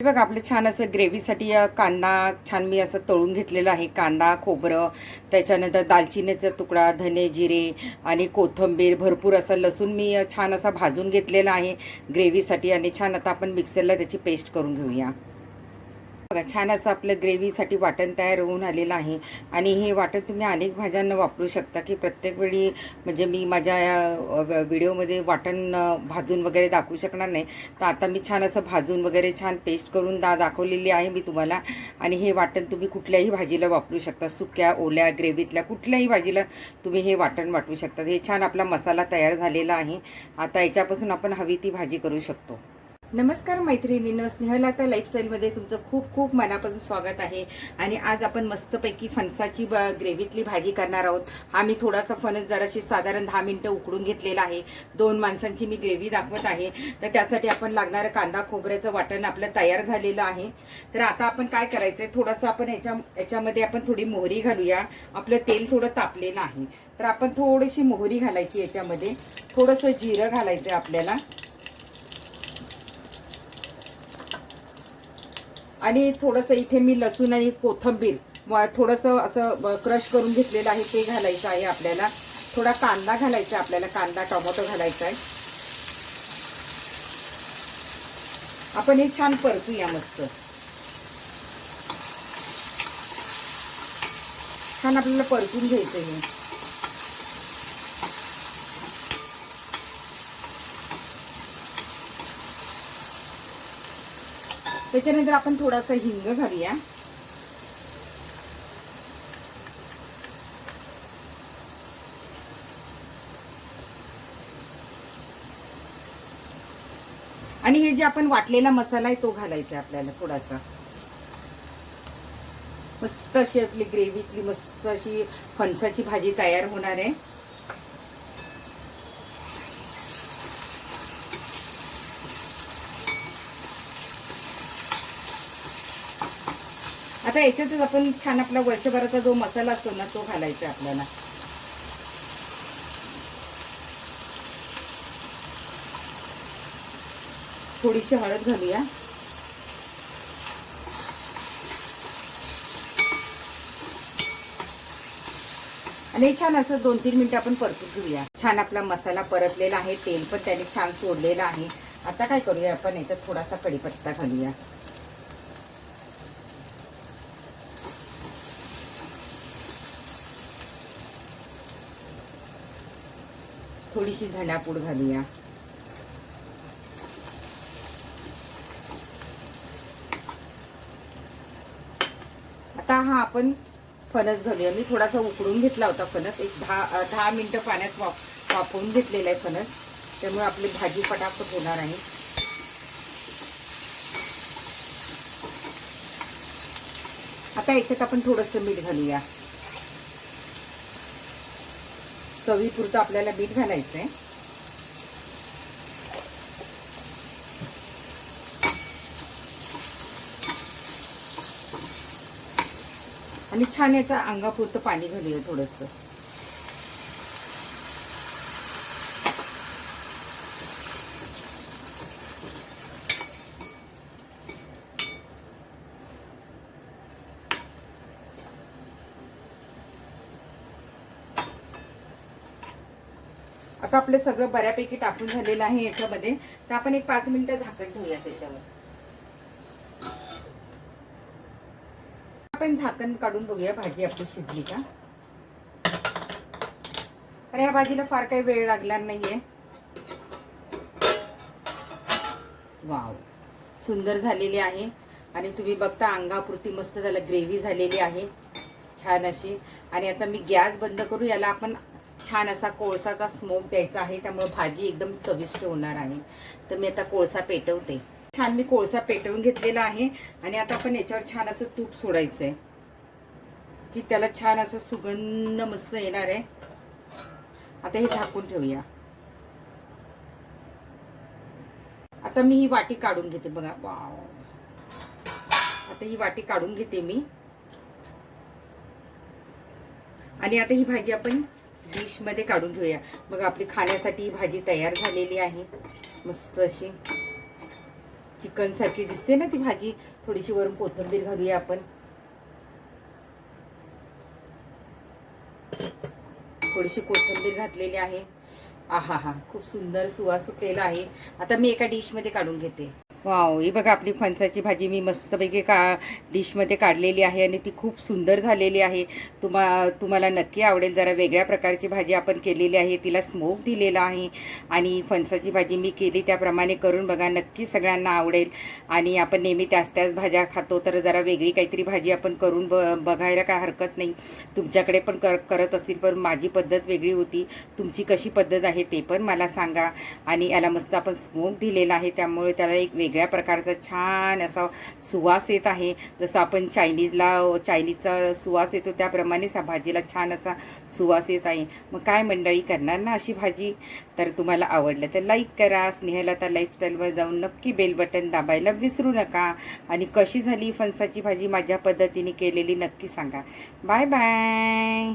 हे बघा आपलं छान असं ग्रेव्हीसाठी कांदा छान मी असं तळून घेतलेलं आहे. कांदा खोबरं त्याच्यानंतर दालचिनीचा तुकडा धने जिरे आणि कोथिंबीर भरपूर असा लसूण मी छान असा भाजून घेतलेला आहे ग्रेव्हीसाठी आणि छान आता आपण मिक्सरला त्याची पेस्ट करून घेऊया. बघा छान असं आपलं ग्रेव्हीसाठी वाटण तयार होऊन आलेलं आहे. आणि हे वाटण तुम्ही अनेक भाज्यांना वापरू शकता की प्रत्येक वेळी म्हणजे मी माझ्या व्हिडिओमध्ये वाटण भाजून वगैरे दाखवू शकणार नाही. तर आता मी छान असं भाजून वगैरे छान पेस्ट करून दा दाखवलेली आहे मी तुम्हाला. आणि हे वाटण तुम्ही कुठल्याही भाजीला वापरू शकता. सुक्या ओल्या ग्रेव्हीतल्या कुठल्याही भाजीला तुम्ही हे वाटण वाटू शकता. हे छान आपला मसाला तयार झालेला आहे. आता याच्यापासून आपण हवी ती भाजी करू शकतो. नमस्कार मैत्रिणीनं स्नेहलाता लाईफस्टाईलमध्ये तुमचं खूप खूप मनापासून स्वागत आहे. आणि आज आपण मस्तपैकी फणसाची ब ग्रेव्हीतली भाजी करणार आहोत. हा मी थोडासा फणस जराशी साधारण दहा मिनटं उकडून घेतलेला आहे. दोन माणसांची मी ग्रेव्ही दाखवत आहे. तर त्यासाठी आपण लागणारं कांदा खोबऱ्याचं वाटण आपलं तयार झालेलं आहे. तर आता आपण काय करायचं आहे थोडंसं आपण याच्या याच्यामध्ये आपण थोडी मोहरी घालूया. आपलं तेल थोडं तापलेलं आहे. तर आपण थोडीशी मोहरी घालायची याच्यामध्ये. थोडंसं जिरं घालायचं आहे आपल्याला. आणि थोडंसं इथे मी लसूण आणि कोथंबीर थोडंसं असं क्रश करून घेतलेलं आहे ते घालायचं आहे आपल्याला. थोडा कांदा घालायचा आहे आपल्याला कांदा टोमॅटो घालायचा आहे. आपण हे छान परतूया मस्त. छान आपल्याला परतून घ्यायचं हे त्याच्यानंतर आपण थोडासा हिंग घालूया. आणि हे जे आपण वाटलेला मसाला आहे तो घालायचा आपल्याला थोडासा. मस्त अशी आपली ग्रेव्हीतली मस्त अशी फणसाची भाजी तयार होणार आहे. आता याच्यातच आपण छान आपला वर्षभराचा जो मसाला असतो ना तो घालायचा आपल्याला. थोडीशी हळद घालूया. आणि छान असं दोन तीन मिनिटं आपण परतून घेऊया छान आपला मसाला परतलेला आहे तेल पण त्याने छान सोडलेलं आहे. आता काय करूया आपण? याच्यात थोडासा कढीपत्ता घालूया. थोडीशी धण्यापूड घालूया. आता हा आपण फणस घालूया. मी थोडासा उकडून घेतला होता फणस. एक दहा दहा मिनिटं पाण्यात वाप वापरून घेतलेला आहे फणस. त्यामुळे आपली भाजी पटापट होणार आहे. आता याच्यात आपण थोडंसं मीठ घालूया. चवीपुरतं आपल्याला बीट घालायचं आहे आणि छान याचं अंगापुरतं पाणी घालूया थोडंसं. आता आपलं सगळं बऱ्यापैकी टाकून झालेलं आहे याच्यामध्ये. तर आपण एक पाच मिनिटं झाकण ठेवूया त्याच्यावर. आपण झाकण काढून बघूया भाजी आपली शिजली का? अरे ह्या भाजीला फार काही वेळ लागणार नाहीये. वाव. सुंदर झालेली आहे. आणि तुम्ही बघता अंगापुरती मस्त झालं ग्रेव्ही झालेली आहे. छान अशी. आणि आता मी गॅस बंद करू याला आपण छान असा कोळसाचा स्मोक द्यायचा आहे त्यामुळे भाजी एकदम चविष्ट होणार आहे. तर मी आता कोळसा पेटवते. छान मी कोळसा पेटवून घेतलेला आहे आणि आता आपण याच्यावर छान असं तूप सोडायचं आहे की त्याला छान असं सुगंध मस्त येणार आहे. आता हे झाकून ठेवूया. आता मी ही वाटी काढून घेते बघा. वाव. आता ही वाटी काढून घेते मी. आणि आता ही भाजी आपण डिशमध्ये काढून घेऊया. बघा आपली खाण्यासाठी भाजी तयार झालेली आहे. मस्त अशी चिकनसारखी दिसते ना ती भाजी. थोडीशी वरून कोथिंबीर घालूया आपण. थोडीशी कोथिंबीर घातलेली आहे. आहा हा खूप सुंदर सुवास सुटलेला आहे. आता मी एका डिशमध्ये काढून घेते. वाव ही बघा आपली फणसाची भाजी मी मस्तपैकी का डिशमध्ये काढलेली आहे आणि ती खूप सुंदर झालेली आहे. तुम्हा तुम्हाला नक्की आवडेल जरा वेगळ्या प्रकारची भाजी आपण केलेली आहे तिला स्मोक दिलेला आहे आणि फणसाची भाजी मी केली त्याप्रमाणे करून बघा नक्की सगळ्यांना आवडेल. आणि आपण नेहमी त्याच त्याच भाज्या खातो तर जरा वेगळी काहीतरी भाजी आपण करून ब बघायला काय हरकत नाही. तुमच्याकडे पण कर करत असतील पण माझी पद्धत वेगळी होती. तुमची कशी पद्धत आहे ते पण मला सांगा. आणि याला मस्त आपण स्मोक दिलेला आहे त्यामुळे त्याला एक वेगळ्या प्रकारचा छान असा सुवास येत आहे. जसं आपण चायनीजला चायनीजचा सुवास येतो त्याप्रमाणेच हा भाजीला छान असा सुवास येत आहे. मग काय मंडळी करणार ना अशी भाजी? तर तुम्हाला आवडलं तर लाईक करा. स्नेहलता लाईफस्टाईलवर जाऊन नक्की बेल बटन दाबायला विसरू नका. आणि कशी झाली फणसाची भाजी? माझ्या पद्धतीने केलेली नक्की सांगा. Bye bye